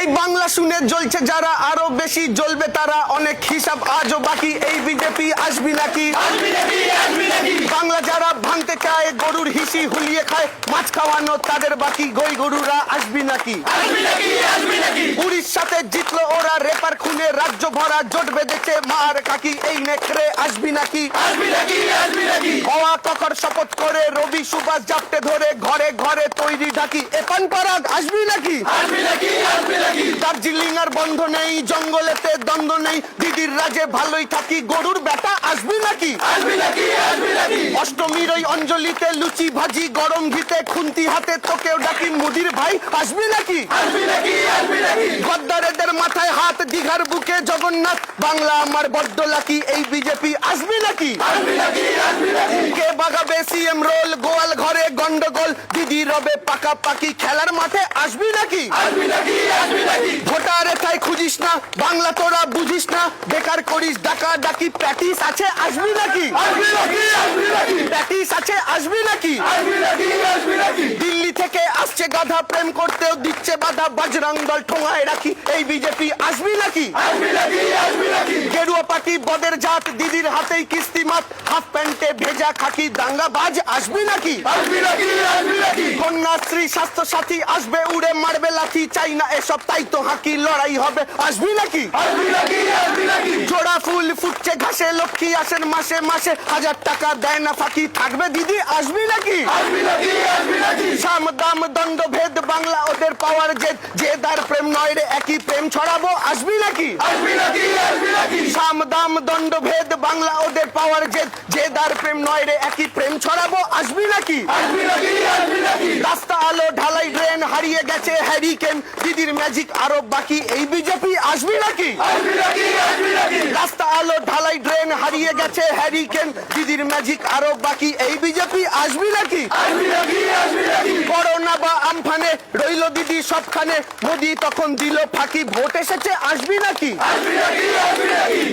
এই বাংলা শুনে জ্বলছে যারা আরও বেশি জ্বলবে তারা অনেক হিসাব আজও বাকি। এই বিজেপি আসবি নাকি? বাংলা যারা ভাঙতে চায়, গরুর হিসি হুলিয়ে খায়, মাছ খাওয়ানো তাদের বাকি। গই গরুরা আসবি নাকি? উড়িষ্যাতে জিতলো ওরা রেপার খুনে, রাজ্য ভরা জোট বেঁধেছে মার কাকি। এই নেকড়ে আসবি নাকি? হওয়া তখন শপথ করে রবি সুভাষ জাপটে ধরে ঘরে ঘরে তৈরি ঢাকি। এপান পরাগ আসবি নাকি? দার্জিলিং আর বন্ধ নেই জঙ্গলেতে দ্বন্দ্ব নেই। দিদির রাজে ভালোই থাকি গরুর বেটা আসবি নাকি? অষ্টমীর ওই অঞ্জলিতে লুচি ভাজি গরম ঘিতে খুন্তি হাতে তোকেও ডাকি মুদির ভাই আসবি নাকি? গদ্দারেদের মাথায় হাত দিঘার বুকে জগন্নাথ। বাংলা আমার বড্ড লাকি এই বিজেপি আসবি নাকি? কে বাগাবে সিএম রোল গোয়াল ঘরে গন্ডগোল? দিদি রবে পাকাপাকি খেলার মাঠে আসবি নাকি? ভোটারে খুঁজিস না বাংলা তোরা বুঝিস না। বেকার করিস ডাকা ডাকি প্র্যাকটিস আছে আসবি নাকি? প্র্যাকটিস আছে আসবি নাকি? দিল্লি থেকে আসছে গাধা প্রেম করতেও দিচ্ছে বাধা। বাজরাং দল ঠোঙায় রাখি এই বিজেপি আসবি নাকি? গেরুয়া পাটি বদের জাত দিদির হাতেই কিস্তি মাত হাফ প্যান্টে ভেজা খাকি আসবি নাকি? কন্যাশ্রী স্বাস্থ্য সাথী আসবে উড়ে মারবে লাথি চাই না এসব তাই তো হাকি লড়াই হবে আসবি নাকি? জোড়া ফুল ফুটছে ঘাসে লক্ষ্মী আসেন মাসে মাসে হাজার টাকা দেয় না ফাঁকি থাকবে দিদি আসবি নাকি? সাম দাম দণ্ড ভেদ বাংলা ওদের পাওয়ার জেদ যে দার প্রেম নয় রে একই প্রেম ছড়াবো আসবি নাকি? সাম দাম দণ্ড ভেদ বাংলা ওদের পাওয়ার জেদ। যে দার প্রেম নয় রে একই প্রেম ছড়াবো আসবি নাকি? রাস্তা আলো ঢালাই ড্রেন হারিয়ে গেছে হ্যারিকেন দিদির ম্যাজিক আরও বাকি এই বিজেপি আসবি নাকি? রাস্তা আলো ঢালাই ড্রেন হারিয়ে গেছে হ্যারিকেন দিদির ম্যাজিক আরও বাকি এই বিজেপি আসবি নাকি? করোনা বা আমফানে রইল দিদি সবখানে। মোদি তখন দিল ফাঁকি ভোট এসেছে আসবি নাকি?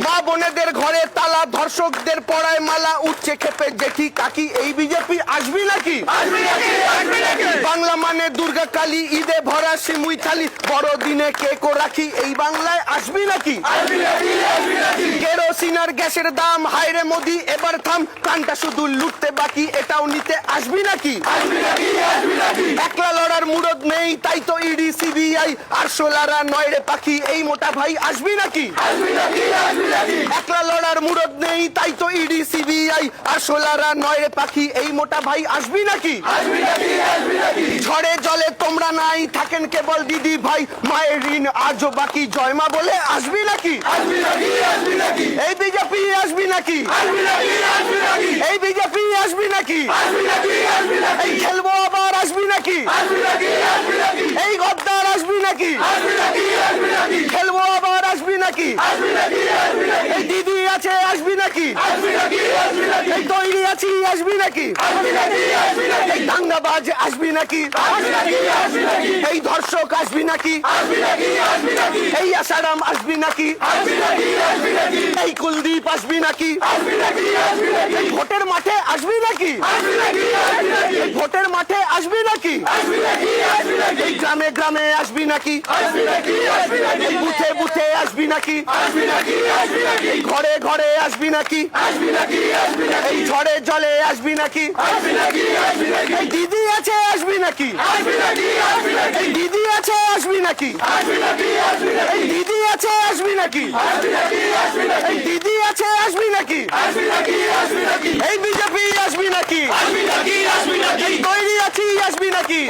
মা বোনেদের ঘরে তালা ধর্ষকদের পড়ায় মালা উঠছে খেপে জেঠি কাকি এই বিজেপি আসবি নাকি? বাংলা মানে দুর্গা কালী ঈদে ভরা সিমুই থালি বড়দিনে কেকো রাখি এই বাংলায় আসবি নাকি? কেরোসিন আর গ্যাসের দাম হাইরে মোদি এবার থাম কানটা শুধু লুটতে বাকি এটাও নিতে আসবি নাকি? একলা লড়ার মুরদ নেই তাই তো ইডি সিবিআই আর সোলারা নয় রে পাখি এই মোটা ভাই আসবি নাকি একলা লড়ার মুরদ নেই তাই তো ইডি সিবিআই আর সোলারা নয় রে পাখি এই মোটা ভাই আসবি নাকি ঝড়ে জলে তোমরা নাই থাকেন কেবল দিদি ভাই মায়ের ঋণ আজও বাকি জয়মা বলে আসবি নাকি এই বিজেপি আসবি নাকি এই বিজেপি আসবি নাকি এই খেলব আবার আসবি নাকি নাকি? খেলব আবার। নাকি এই দিদি আছে আসবি নাকি এই তৈরি আছি আসবি নাকি এই দাঙ্গাবাজ আসবি নাকি এই ধর্ষক আসবি নাকি এই আসারাম আসবি নাকি এই কুলদীপ আসবি নাকি এই ভোটের মাঠে আসবি নাকি এই ভোটের মাঠে আসবি নাকি এই গ্রামে গ্রামে আসবি নাকি বুথে বুথে আসবি নাকি? ঘরে ঘরে আসবি নাকি? এই ঝড়ে জলে আসবি নাকি? এই দিদি আছে আসবি নাকি? এই দিদি আছে আসবি নাকি? এই দিদি আছে আসবি নাকি? এই দিদি আছে আসবি নাকি? এই বিজেপি আসবি নাকি? এই তৈরি আছি আসবি নাকি?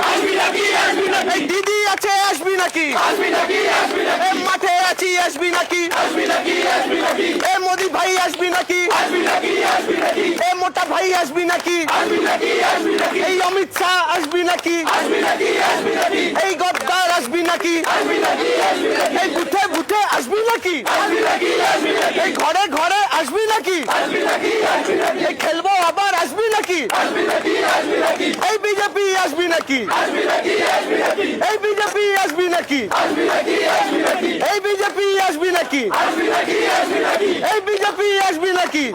এই দিদি আছে আসবি নাকি? মাঠে আছি আসবি নাকি এ মোদি ভাই আসবি নাকি এ মোটা ভাই আসবি নাকি এই অমিত শাহ আসবি নাকি এই গদ্দার আসবি নাকি এই বুথে বুথে আসবি নাকি এই ঘরে ঘরে আসবি নাকি এই খেলব আবার আসবি নাকি এই আসবি নাকি? এই বিজেপি আসবি নাকি? এই বিজেপি আসবি নাকি? এই বিজেপি আসবি নাকি?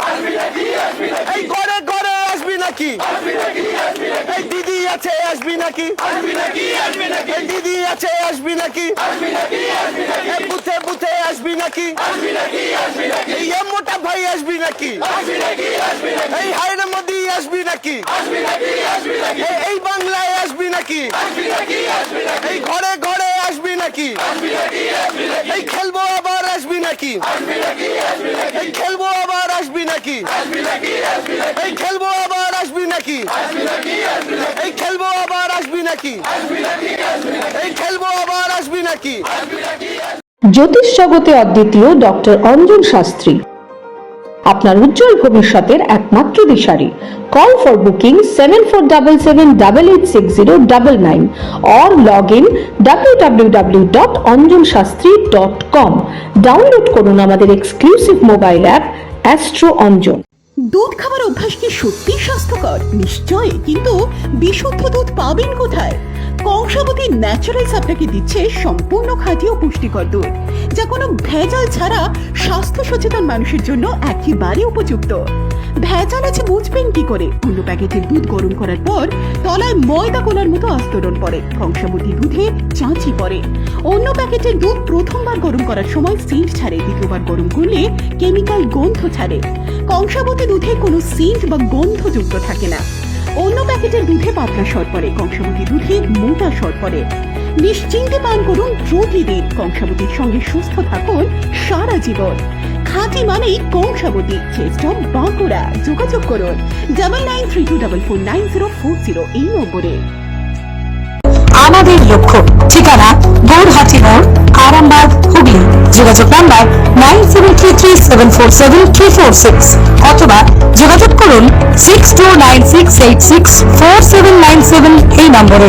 এই ঘরে ঘরে আসবি নাকি? এই দিদি আছে আসবি নাকি? এই দিদি আছে আসবি নাকি? এই বুথে বুথে আসবি নাকি? এই মোটা ভাই আসবি নাকি? এই মোদি আসবি নাকি এই- বাংলায় আসবি নাকি এই ঘরে ঘরে আসবি নাকি এই খেলব আবার আসবি নাকি এই খেলব আবার আসবি নাকি এই খেলব আবার আসবি নাকি এই খেলব আবার আসবি নাকি এই খেলব আবার আসবি নাকি জ্যোতিষ জগতে অদ্বিতীয় ডক্টর অঞ্জন শাস্ত্রী আপনার উজ্জ্বল ভবিষ্যতের একমাত্র দিশারি W W W dot Anjan Shastri dot com download করুন আমাদের exclusive mobile app astro Anjan দুধ খাবার অভ্যাস কি সত্যি স্বাস্থ্যকর? নিশ্চয় কিন্তু বিশুদ্ধ দুধ পাবেন কোথায়? কংসাবতী ন্যাচারালস আপনাকে দিচ্ছে সম্পূর্ণ খাঁটি ও পুষ্টিকর দুধ, যা কোনো ভেজাল ছাড়া স্বাস্থ্য সচেতন মানুষের জন্য একেবারে উপযুক্ত। ভেজাল আছে বুঝবেন কি করে? অন্য প্যাকেটের দুধ গরম করার পর তলায় ময়দা কোলার মতো আস্তরণ পড়ে কংসাবতী দুধে চাঁচি পড়ে। অন্য প্যাকেটের দুধ প্রথমবার গরম করার সময় সিন্ট ছাড়ে, দ্বিতীয়বার গরম করলে কেমিক্যাল গন্ধ ছাড়ে। কংসাবতী দুধে কোনো সিন্ট বা গন্ধ যুক্ত থাকে না। অন্য প্যাকেটের দুধে পাতলা সর পড়ে কংসাবতী দুধে মোটা সর পড়ে। নিশ্চিন্তে পান করুন প্রতিদিন কংসাবতীর সঙ্গে সুস্থ থাকুন সারা জীবন। খাঁটি মানেই কংসাবতী চেস্টম বাঁকুড়া। যোগাযোগ করুন double nine three two double four nine zero four zero এই নম্বরে। আমাদের লক্ষ্য, ঠিকানা, গৌরহাটি মোড়, আরামবাগ, হুগলি। যোগাযোগ number nine seven three three seven four seven three four six অথবা যোগাযোগ করুন six two nine six eight six four seven nine seven এই নম্বরে।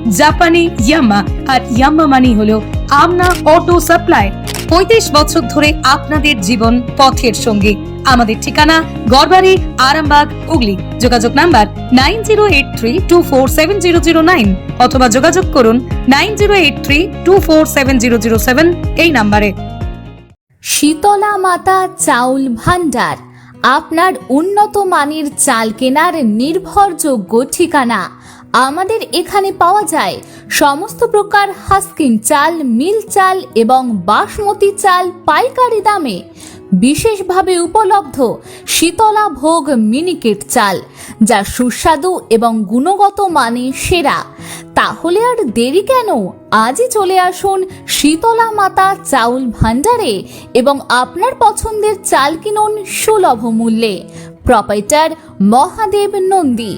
জাপানি ইয়াম্মা আর ইয়াম্মা মানি হলো আমনা অটো সাপ্লাই। পঁয়ত্রিশ বছর ধরে আপনাদের জীবন পথের সঙ্গী। আমাদের ঠিকানা গড়বাড়ি, আরামবাগ, হুগলি। যোগাযোগ number nine zero eight three two four seven zero zero nine অথবা যোগাযোগ করুন nine zero eight three two four seven zero zero seven এই নাম্বারে। শীতলা মাতা চাউল ভান্ডার আপনার উন্নত মানের চাল কেনার নির্ভরযোগ্য ঠিকানা। আমাদের এখানে পাওয়া যায় সমস্ত প্রকার হাস্কিং চাল, মিল চাল এবং বাসমতি চাল পাইকারি দামে। বিশেষভাবে উপলব্ধ শীতলা ভোগ মিনিকেট চাল, যা সুস্বাদু এবং গুণগত মানে সেরা। তাহলে আর দেরি কেন? আজই চলে আসুন শীতলা মাতা চাউল ভান্ডারে এবং আপনার পছন্দের চাল কিনুন সুলভ মূল্যে। প্রপাইটার মহাদেব নন্দী।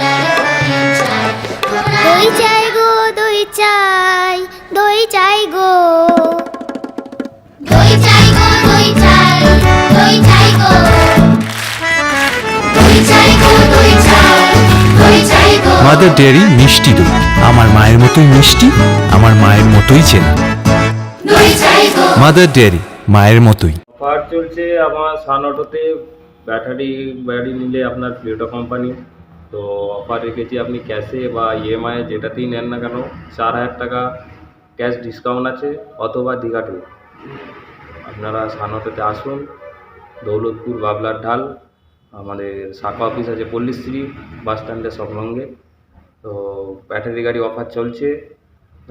দই চাই গো দই চাই দই চাই গো। দই চাই গো দই চাই দই চাই গো। দই চাই গো দই চাই দই চাই গো। মাদার ডেয়ারি মিষ্টি দই। আমার মায়ের মতোই মিষ্টি আমার মায়ের মতোই চেনা। দই চাই গো। মাদার ডেয়ারি মায়ের মতোই। অফার চলছে আমার সান অটোতে ব্যাটারি গাড়ি নিলে আপনার প্লেটো কোম্পানি তো অফার রেখেছি আপনি ক্যাশে বা ইএমআই যেটাতেই নেন না কেন, চার হাজার টাকা ক্যাশ ডিসকাউন্ট আছে অথবা দীঘাটু আপনারা সান অটোতে আসুন, দৌলতপুর বাবলার ঢাল, আমাদের শাখা অফিস আছে পল্লীশ্রী বাস স্ট্যান্ডের সংলগ্নে তো ব্যাটারি গাড়ি অফার চলছে,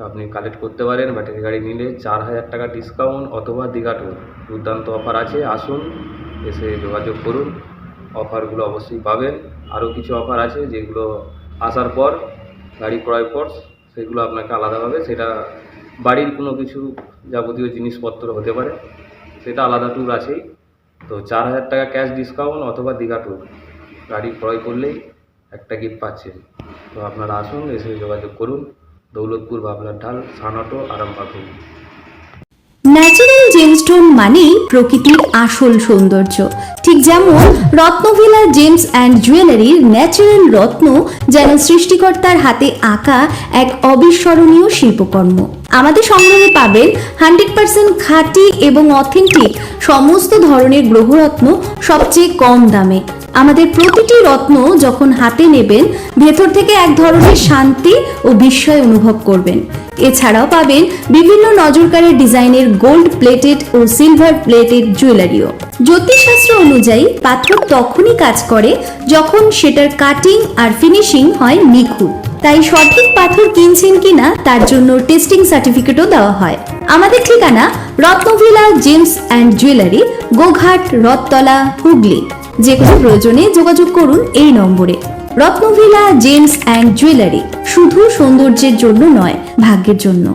আপনি কালেক্ট করতে পারেন ব্যাটারি গাড়ি নিলে চার হাজার টাকা ডিসকাউন্ট অথবা দীঘা ট্যুর দুর্দান্ত অফার আছে, আসুন, এসে যোগাযোগ করুন। অফারগুলো অবশ্যই পাবেন। আরও কিছু অফার আছে যেগুলো আসার পর, গাড়ি ক্রয় পর, সেগুলো আপনাকে আলাদাভাবে সেটা বাড়ির কোনো কিছু যাবতীয় জিনিসপত্র হতে পারে। সেটা আলাদা ট্যুর আছেই। তো চার হাজার টাকা ক্যাশ ডিসকাউন্ট অথবা দীঘা ট্যুর গাড়ি ক্রয় করলেই একটা গিফট পাচ্ছেন। তো আপনারা আসুন, এসে যোগাযোগ করুন। দৌলতপুর, বাবলার ঢাল সানটো আরামবাগ জেমস্টোন মানেই প্রকৃতির আসল সৌন্দর্য। ঠিক যেমন রত্নভিলা জেমস অ্যান্ড জুয়েলারির ন্যাচারাল রত্ন যেন সৃষ্টিকর্তার হাতে আঁকা এক অবিস্মরণীয় শিল্পকর্ম। আমাদের সংগ্রহে পাবেন হান্ড্রেড পার্সেন্ট খাঁটি এবং অথেন্টিক সমস্ত ধরনের গ্রহরত্ন সবচেয়ে কম দামে। আমাদের প্রতিটি রত্ন যখন হাতে নেবেন, ভেতর থেকে এক ধরনের শান্তি ও বিস্ময় অনুভব করবেন। এছাড়াও পাবেন বিভিন্ন নজরকারের ডিজাইনের গোল্ড প্লেটেড ও সিলভার প্লেটেড জুয়েলারিও জ্যোতিষশাস্ত্র অনুযায়ী পাথর তখনই কাজ করে যখন সেটার কাটিং আর ফিনিশিং হয় নিখুঁত। তাই সঠিক পাথর কিনছেন কিনা তার জন্য টেস্টিং সার্টিফিকেটও দেওয়া হয়। আমাদের ঠিকানা Ratnavila gems and jewellery, Goghat, Rathtala, Hooghly. যে কোনো প্রয়োজনে যোগাযোগ করুন এই নম্বরে। রত্নভিলা, জেমস অ্যান্ড জুয়েলারি শুধু সৌন্দর্যের জন্য নয়, ভাগ্যের জন্য।